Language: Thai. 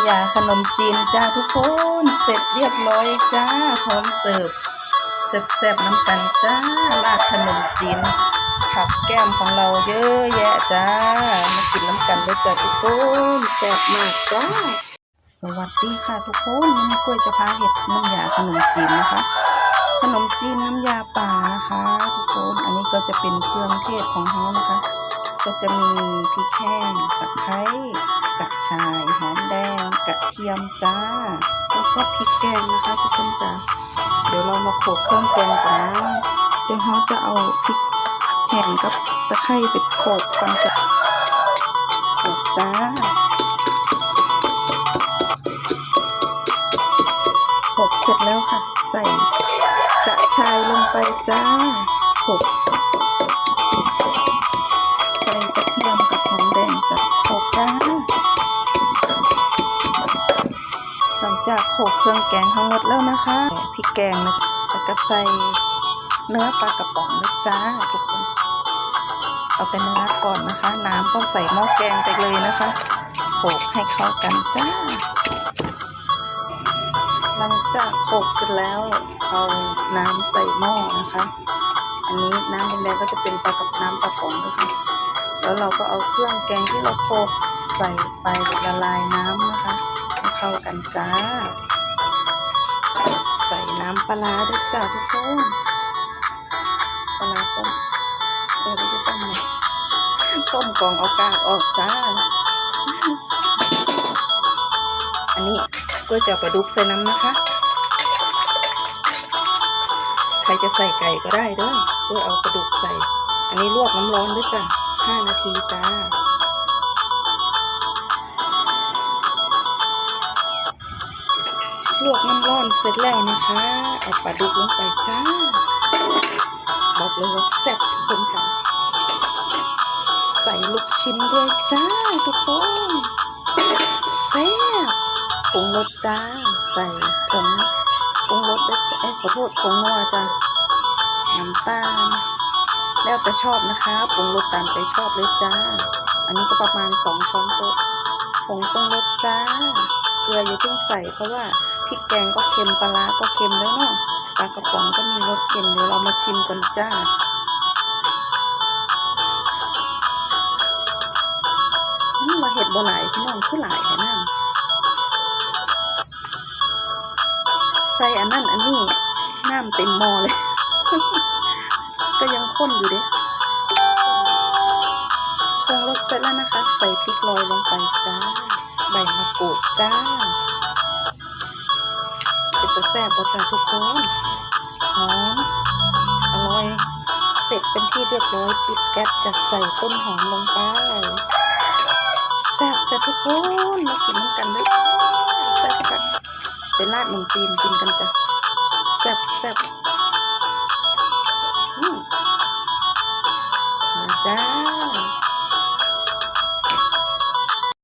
ำยาขนมจีนจ้าทุกคนเสร็จเรียบร้อยจ้าพร้อมเสิร์ฟแซ่บๆน้ำกันจ้าราดขนมจีนผักแก้มของเราเยอะแยะจ้ามากินน้ำกันเลยจ้าทุกคนแซ่บมากจ้าสวัสดีค่ะทุกคนวันนี้กล้วยจะพาเห็ดน้ำยาขนมจีนนะคะ ขนมจีนน้ำยาป่านะคะ ทุกคนอันนี้ก็จะเป็นเครื่องเทศของเขานะคะ ก็จะมีพริกแห้งตะไคร้กระชายหอมแดงกระเทียมจ้า แล้วก็พริกแกงนะคะทุกคนจ้าเดี๋ยวเรามาโขลกเครื่องแกงกันนะเดี๋ยวเขาจะเอาพริกแห้งกับตะไคร้ไปโขลกกันจ้ะโขลกจ้าโขลกเสร็จแล้วค่ะ ใส่กระชายลงไปจ้าโขลก จากโขลกเครื่องแกงทั้งหมดแล้วนะคะพริกแกงนะแล้วก็ใส่เนื้อปลากระป๋องนะจ้าทุกคน เอาแต่เนื้อก่อนนะคะ น้ำก็ใส่หม้อแกงไปเลยนะคะโขลกให้เข้ากันจ้า หลังจากโขลกเสร็จแล้วเอาน้ำใส่หม้อนะคะ อันนี้น้ำแดงๆก็จะเป็นปลากับน้ำปลากระป๋องด้วยค่ะแล้วเราก็เอาเครื่องแกงที่เราโขลกใส่ไปละลายน้ำนะคะ เข้ากันจ้า ใส่น้ำปลาด้วยจ้าทุกคนปลาต้มเออไม่ใช่ต้มเลยต้มกองเอากากออกจ้า อันนี้ก๋วยเตี๋ยวปลาดุกใส่น้ำนะคะ ใครจะใส่ไก่ก็ได้เด้วยก๋วยเอาปลาดุกใส่ อันนี้ลวกน้ำร้อนด้วยจ้ะห้านาทีจ้า เสร็จแล้วนะคะ เอาปลาดุกลงไปจ้า บอกเลยว่าแซ่บทุกคนค่ะใส่ลูกชิ้นด้วยจ้าทุกคนแซ่บปรุงรสจ้า ใส่ผงปรุงรสด้เอ้ขอโทษผงนัวจ้าน้ำตาล แล้วแต่ชอบนะคะปรุงรสตามใจชอบเลยจ้า อันนี้ก็ประมาณสองช้อนโต๊ะผงปรุงรสจ้า เกลืออย่าเพิ่งใส่เพราะว่า ริกแกงก็เค็มปลาร้าก็เค็มแล้วเนาะปลากระป๋องก็มีรสเค็มเดี๋ยวเรามาชิมกันจ้าอืมมาเห็ดบ่หลายพี่น้องคือหลายแค่นั้นใส่อันนั้นอันนี้น้ำเต็มหม้อเลย ก็ยังข้นอยู่เด้ปรุงรสเสร็จแล้วนะคะ ใส่พริกโรยลงไปจ้า ใบมะกรูดจ้า จะแซ่บบ่จ้าทุกคนหอมอร่อย เสร็จเป็นที่เรียบร้อยปิดแก๊สจะใส่ต้นหอมลงไปแซ่บจ้าทุกคนมากินน้ำกันด้วยแซ่บกันไปราดนมจีนกินกันจ้ะแซ่บแซ่บ